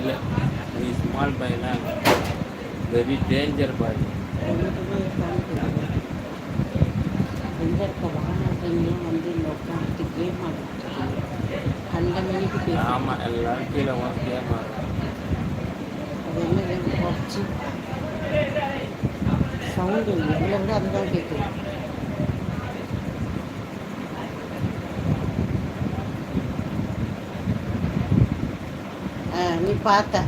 இல்லை. நீ ஸ்மால் பையனா வெரி டேஞ்சர் பாய் எங்க இருக்க வந்து இந்த உட்காந்து கேம் ஆடிட்டு கண்ட மணிக்கு ஆமாம் எல்லாரும் கீழே வந்து கேம் ஆடுறோம் அது என்ன சவுண்டு இவ்வளோ விட அதுதான் கேட்குது நீ பார்த்த.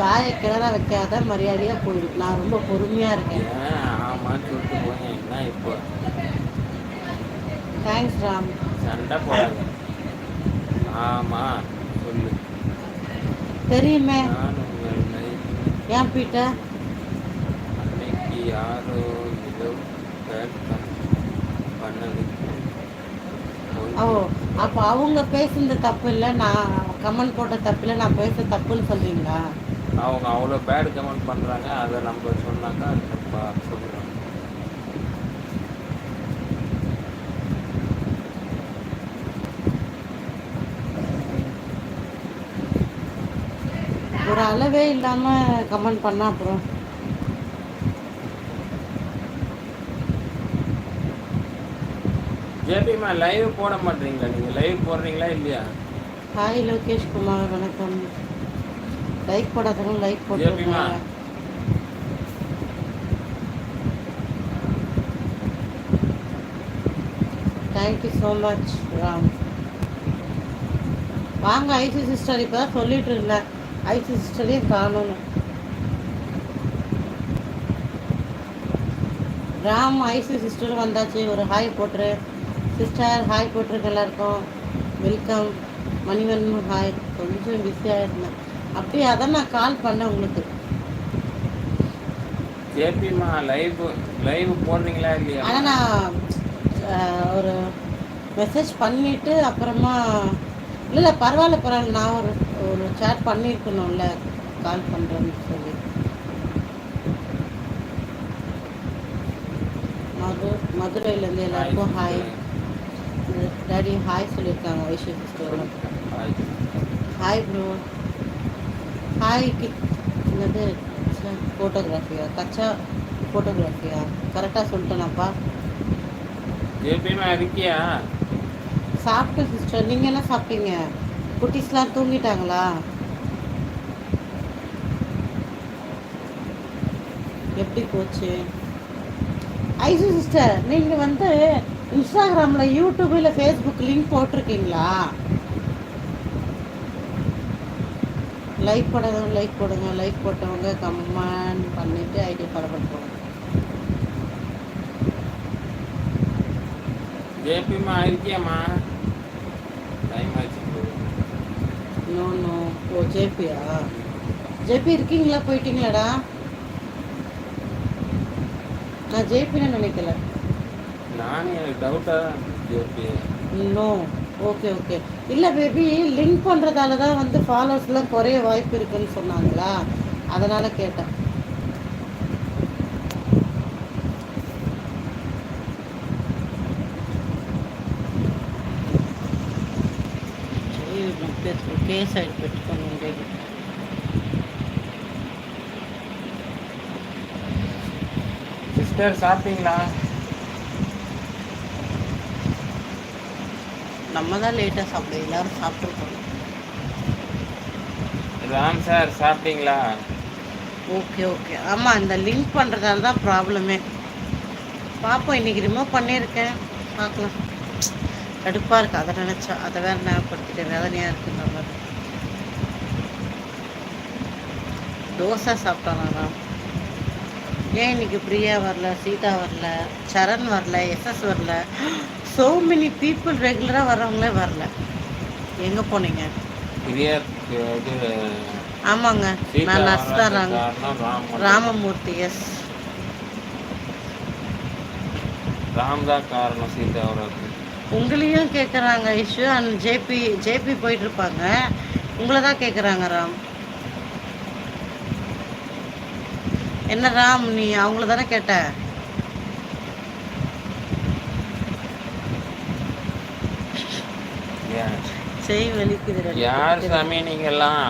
வாயை கிளற வைக்காத மரியாதையாக போயிடும் நான் ரொம்ப பொறுமையாக இருக்கேன். ஆமான்னு சொல்லிட்டு போங்க என்ன இப்போ? தேங்க்ஸ் ராம். சண்டை போடாத. ஆமாம் சொல்லு. தெரியுமே. ஏன் பீட்டர் அன்னைக்கு யாரோ ஏதோ பேட் பண்ணதுக்கு ஓ அப்போ அவங்க பேசுனது தப்பு இல்லை நான் கமெண்ட் போட்ட தப்பு இல்லை நான் பேச தப்புன்னு சொல்றீங்களா? அவங்க அவ்வளோ பேட் கமெண்ட் பண்ணுறாங்க அதை நம்ம சொன்னாக்கா அது சொல்கிறோம் ஒரு அளவே இல்லாமல் கமெண்ட் பண்ணா அப்புறம் ஜேபிமா லைவ் போட மாட்டீங்களா? நீங்கள் லைவ் போடுறீங்களா இல்லையா? ஹாய் லோகேஷ் குமார் வணக்கம். லைக் போடாதவங்க லைக் போட்டுருங்க. ஜெபிமா. Thank you so much Ram. வாங்க ஐசி சிஸ்டர் இப்போ தான் சொல்லிட்டு இருந்தேன். ஐசி சிஸ்டரையும் காணணும் ராம் ஐசி சிஸ்டர் வந்தாச்சு. ஒரு ஹாய் போட்டுரு. சிஸ்டர் ஹாய் போட்டிருக்கு எல்லாருக்கும். வெல்கம் மணிவன் ஹாய் கொஞ்சம் பிஸியாக இருந்தேன் அப்படியே அதான் நான் கால் பண்ணேன் உங்களுக்கு. ஜேபிமா லைவ் லைவ் போடுறீங்களா இல்லையா? ஆனால் நான் ஒரு மெசேஜ் பண்ணிவிட்டு அப்புறமா இல்லை இல்லை பரவாயில்ல பரவாயில்ல. நான் ஒரு ஒரு சேட் பண்ணியிருக்கணும்ல. கால் பண்ணுறேன்னு சொல்லி. மது மதுரையிலேருந்து எல்லாருக்கும் ஹாய் டாடி ஹாய் சொல்லியிருக்காங்க Aishwarya sister hi bro hi என்னது? ஃபோட்டோகிராஃபியா கச்சா ஃபோட்டோகிராஃபியா கரெக்டாக சொல்லிட்டேனாப்பா. இருக்கியா சாப்பிட்டேன் சிஸ்டர் நீங்கள் என்ன சாப்பிட்டீங்க? குட்டீஸ்லாம் தூங்கிட்டாங்களா? எப்படி போச்சு? ஐசு சிஸ்டர் நீங்கள் வந்து இன்ஸ்டாகிராமில் யூடியூப் இல்லை ஃபேஸ்புக் லிங்க் போட்டிருக்கீங்களா? லைக் போடாதவங்க லைக் போடுங்க. லைக் போட்டவங்க கமெண்ட் பண்ணிவிட்டு ஐடி ஃபாலோ பண்ணுவாங்க ஜேபிமா இருக்கியாம்மா? டைம் ஆச்சு நோ நோ ஓ ஜேபியா? ஜேபி இருக்கீங்களா? போயிட்டீங்களாடா? நான் ஜேபின்னு நினைக்கல. நானும் எனக்கு டவுட்டாக இன்னும் ஓகே ஓகே இல்லை பேபி லிங்க் பண்ணுறதால தான் வந்து ஃபாலோவர்ஸ்லாம் குறைய வாய்ப்பு இருக்குன்னு சொன்னாங்களா? அதனால் கேட்டேன். கேஸ் ஆகிட்டு பெற்றுக்கோங்க சிஸ்டர் சாப்பிட்டீங்களா? நம்ம தான் லேட்டாக சாப்பிடுவோம் எல்லாரும் சாப்பிட்ருக்கோம் ராம் சார் சாப்பிட்டீங்களா? ஓகே ஓகே ஆமாம் இந்த லிங்க் பண்ணுறதால தான் ப்ராப்ளமே பார்ப்போம் இன்றைக்கி ரிமூவ் பண்ணியிருக்கேன். பார்க்கலாம் கடுப்பாக இருக்குது அதை நினச்சா அதை வேற ஞாபகப்படுத்திட்டு வேதனையாக இருக்குன்ற மாதிரி. தோசை சாப்பிட்டானா ஏன் இன்னைக்கு பிரியா வரல சீதா வரல சரண் வரல எஸ்எஸ் வரல? So many people ரெகுலராக வர்றவங்களே வரல. எங்கே போனீங்க? ஆமாங்க. நான் நர்ஸ் தான் வராததுக்கு ராங்க காரணம் ராம் மட்டும். ராமமூர்த்தி எஸ் ராம் தான் காரணம் சீதா உங்களையும் கேட்குறாங்க இஷ்யூ அண்ட் ஜேபி ஜேபி போயிட்டு இருப்பாங்க உங்களை தான் கேட்குறாங்க ராம். என்ன ராம் நீ அவங்கள தானே கேட்ட? செய் வலிக்குது யார் சாமி நீங்கெல்லாம்?